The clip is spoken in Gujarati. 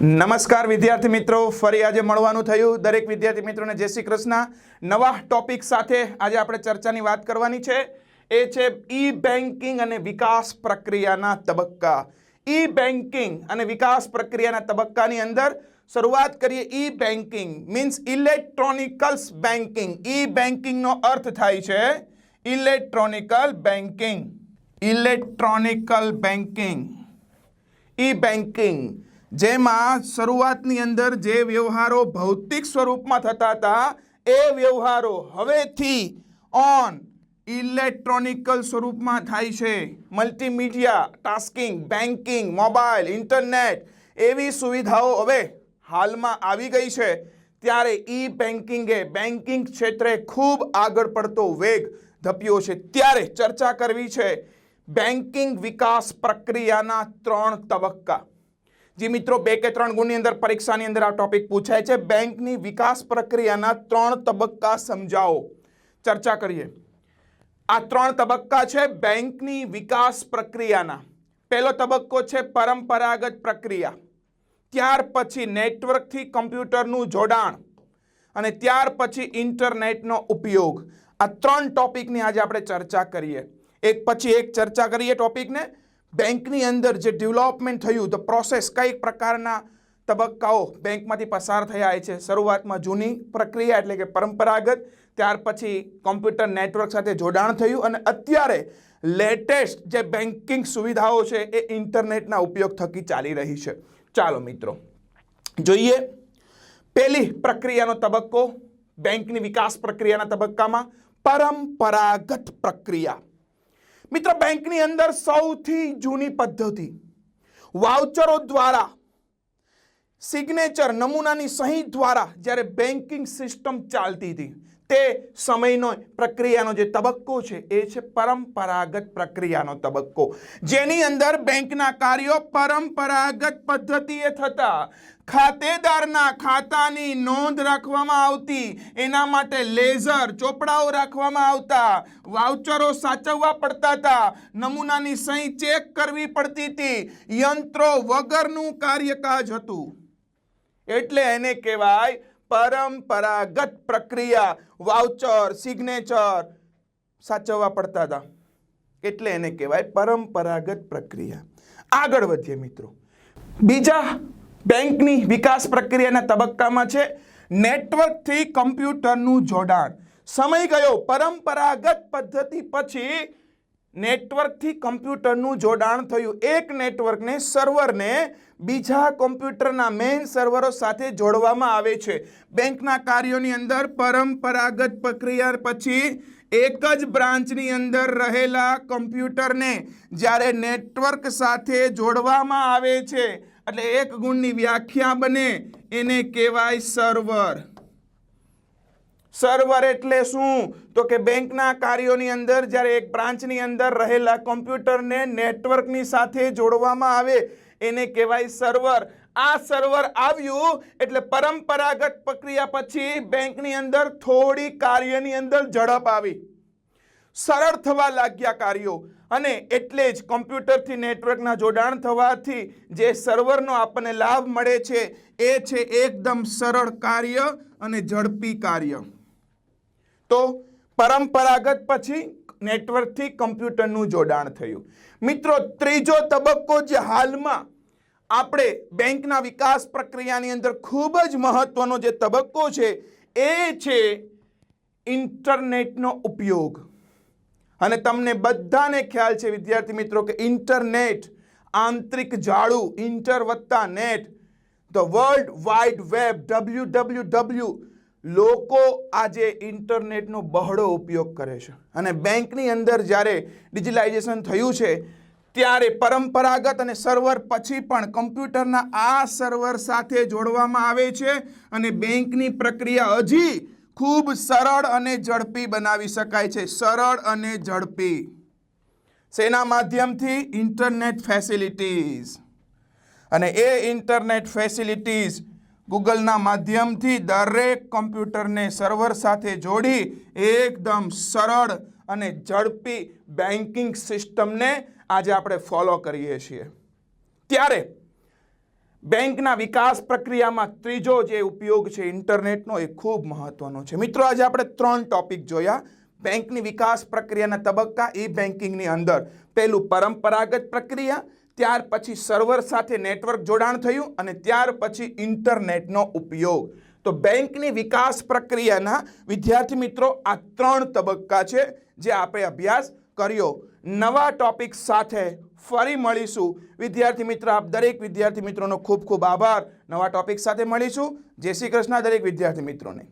નમસ્કાર વિદ્યાર્થી મિત્રો, ફરી આજે મળવાનું થયું. દરેક વિદ્યાર્થી મિત્રોને જય શ્રી કૃષ્ણ. નવા ટોપિક સાથે આજે આપણે ચર્ચાની વાત કરવાની છે. એ છે ઈ બેન્કિંગ અને વિકાસ પ્રક્રિયાના તબક્કા. ઈ બેન્કિંગ અને વિકાસ પ્રક્રિયાના તબક્કાની અંદર શરૂઆત કરીએ e banking means electronicals banking. E બેન્કિંગનો અર્થ થાય છે electronical banking. Electronical banking. E banking જેમાં શરૂઆતની અંદર જે વ્યવહારો ભૌતિક સ્વરૂપમાં થતા હતા, એ વ્યવહારો હવેથી ઓન ઇલેક્ટ્રોનિકલ સ્વરૂપમાં થાય છે. Multimedia, tasking banking mobile, internet એવી સુવિધાઓ હવે હાલમાં આવી ગઈ છે. ત્યારે ઈ બેન્કિંગે બેન્કિંગ ક્ષેત્રે ખૂબ આગળ પડતો વેગ ધપ્યો છે. ત્યારે ચર્ચા કરવી છે બેન્કિંગ વિકાસ પ્રક્રિયાના ત્રણ તબક્કા. જે મિત્રો, બે કે ત્રણ ગુણની અંદર પરીક્ષાની અંદર આ ટોપિક પૂછાય છે. બેંકની વિકાસ પ્રક્રિયાના ત્રણ તબક્કા સમજાવો. ચર્ચા કરીએ. આ ત્રણ તબક્કા છે બેંકની વિકાસ પ્રક્રિયાના. પહેલો તબક્કો છે પરંપરાગત પ્રક્રિયા. ત્યાર પછી નેટવર્કથી કમ્પ્યુટરનું જોડાણ અને ત્યાર પછી ઇન્ટરનેટનો ઉપયોગ. આ ત્રણ ટોપિકની આજે આપણે ચર્ચા કરીએ. એક પછી એક ચર્ચા કરીએ ટોપિકને. બેંકની અંદર જે ડેવલપમેન્ટ થયું ધ પ્રોસેસ કઈ પ્રકારના તબક્કાઓ બેંકમાંથી પસાર થયા છે. શરૂઆતમાં જૂની પ્રક્રિયા એટલે કે પરંપરાગત, ત્યાર પછી કોમ્પ્યુટર નેટવર્ક સાથે જોડાણ થયું અને અત્યારે લેટેસ્ટ જે બેન્કિંગ સુવિધાઓ છે, એ ઇન્ટરનેટના ઉપયોગ થકી ચાલી રહી છે. ચાલો મિત્રો, જોઈએ પહેલી પ્રક્રિયાનો તબક્કો બેંકની વિકાસ પ્રક્રિયાના તબક્કામાં પરંપરાગત પ્રક્રિયા. મિત્ર, બેંકની અંદર સૌથી જૂની પદ્ધતિ, વાઉચરો દ્વારા સિગ્નેચર નમૂનાની સહી દ્વારા જ્યારે બેન્કિંગ સિસ્ટમ ચાલતી હતી તે સમયનો પ્રક્રિયાનો જે તબક્કો છે, એ છે પરંપરાગત પ્રક્રિયાનો તબક્કો. જેની અંદર બેંકના કાર્યો પરંપરાગત પદ્ધતિએ થતા, ખાતેદારના ખાતાની નોંધ રાખવામાં આવતી, એના માટે લેઝર, ચોપડાઓ રાખવામાં આવતા, વાઉચરો સાચવવા પડતા હતા, નમૂનાની સહી ચેક કરવી પડતી હતી, યંત્રો વગરનું કાર્યકાજ હતું. એટલે એને કહેવાય પરંપરાગત પ્રક્રિયા, વાઉચર, સિગ્નેચર સાચવવા પડતા હતા. એટલે એને કહેવાય પરંપરાગત પ્રક્રિયા. આગળ વધીએ મિત્રો. બીજા બેંકની વિકાસ પ્રક્રિયાના તબક્કામાં છે નેટવર્કથી કમ્પ્યુટરનું જોડાણ. સમય ગયો. પરંપરાગત પદ્ધતિ પછી નેટવર્કથી કમ્પ્યુટરનું જોડાણ થયું. એક નેટવર્કને સર્વરને બીજા કોમ્પ્યુટરના મેઇન સર્વરો સાથે જોડવામાં આવે છે. બેંકના કાર્યોની અંદર પરંપરાગત પ્રક્રિયા પછી એક જ બ્રાન્ચની અંદર રહેલા કમ્પ્યુટરને જ્યારે નેટવર્ક સાથે જોડવામાં આવે છે, એટલે એક ગુણની વ્યાખ્યા બને, એને કહેવાય સર્વર. સર્વર એટલે શું? તો કે બેંકના કાર્યોની અંદર જ્યારે એક બ્રાન્ચની અંદર રહેલા કોમ્પ્યુટરને નેટવર્કની સાથે જોડવામાં આવે, એને કહેવાય સર્વર આ સર્વર આવ્યું એટલે પરંપરાગત પ્રક્રિયા પછી બેંકની અંદર થોડી કાર્યની અંદર ઝડપ આવી. સરળ થવા લાગ્યા કાર્યો. અને એટલે જ કોમ્પ્યુટરથી નેટવર્કના જોડાણ થવાથી જે સર્વરનો આપણને લાભ મળે છે, એ છે એકદમ સરળ કાર્ય અને ઝડપી કાર્ય. તો પરંપરાગત પછી નેટવર્કથી કમ્પ્યુટરનું જોડાણ થયું. મિત્રો, ત્રીજો તબક્કો જે હાલમાં આપણે બેંકના વિકાસ પ્રક્રિયાની અંદર ખૂબ જ મહત્વનો જે તબક્કો છે, એ છે ઇન્ટરનેટનો ઉપયોગ. અને તમને બધાને ખ્યાલ છે, વિદ્યાર્થી મિત્રો, કે ઇન્ટરનેટ, આંતરિક જાળું, ઇન્ટર વત્તા net, the world wide web, W W W લોકો આજે ઇન્ટરનેટનો બહોળો ઉપયોગ કરે છે. અને બેંકની અંદર જ્યારે ડિજિટલાઇઝેશન થયું છે, ત્યારે પરંપરાગત અને સર્વર પછી પણ કમ્પ્યુટરના આ સર્વર સાથે જોડવામાં આવે છે અને બેંકની પ્રક્રિયા હજી ખૂબ સરળ અને ઝડપી બનાવી શકાય છે. સરળ અને ઝડપી. શેના માધ્યમથી? Internet facilities. અને એ ઇન્ટરનેટ ફેસિલિટીઝ ગૂગલના માધ્યમથી દરેક કમ્પ્યુટરને સર્વર સાથે જોડી એકદમ સરળ અને ઝડપી બેન્કિંગ સિસ્ટમને આજે આપણે ફોલો કરીએ છીએ. ત્યારે બેંકના વિકાસ પ્રક્રિયામાં ત્રીજો જે ઉપયોગ છે ઇન્ટરનેટનો એ ખૂબ મહત્વનો છે. મિત્રો, આજે આપણે ત્રણ ટોપિક જોયા. બેંકની વિકાસ પ્રક્રિયાના તબક્કા ઈ બેન્કિંગની અંદર. પહેલું પરંપરાગત પ્રક્રિયા ત્યાર પછી સર્વર સાથે નેટવર્ક જોડાણ થયું અને ત્યાર પછી ઇન્ટરનેટનો ઉપયોગ. તો બેંકની વિકાસ પ્રક્રિયાના વિદ્યાર્થી મિત્રો, આ ત્રણ તબક્કા છે જે આપણે અભ્યાસ કર્યો. નવા ટોપિક સાથે ફરી મળીશું. વિદ્યાર્થી મિત્ર, આપ દરેક વિદ્યાર્થી મિત્રોનો ખૂબ ખૂબ આભાર. નવા ટોપિક સાથે મળીશું. જય શ્રી કૃષ્ણ દરેક વિદ્યાર્થી મિત્રોને.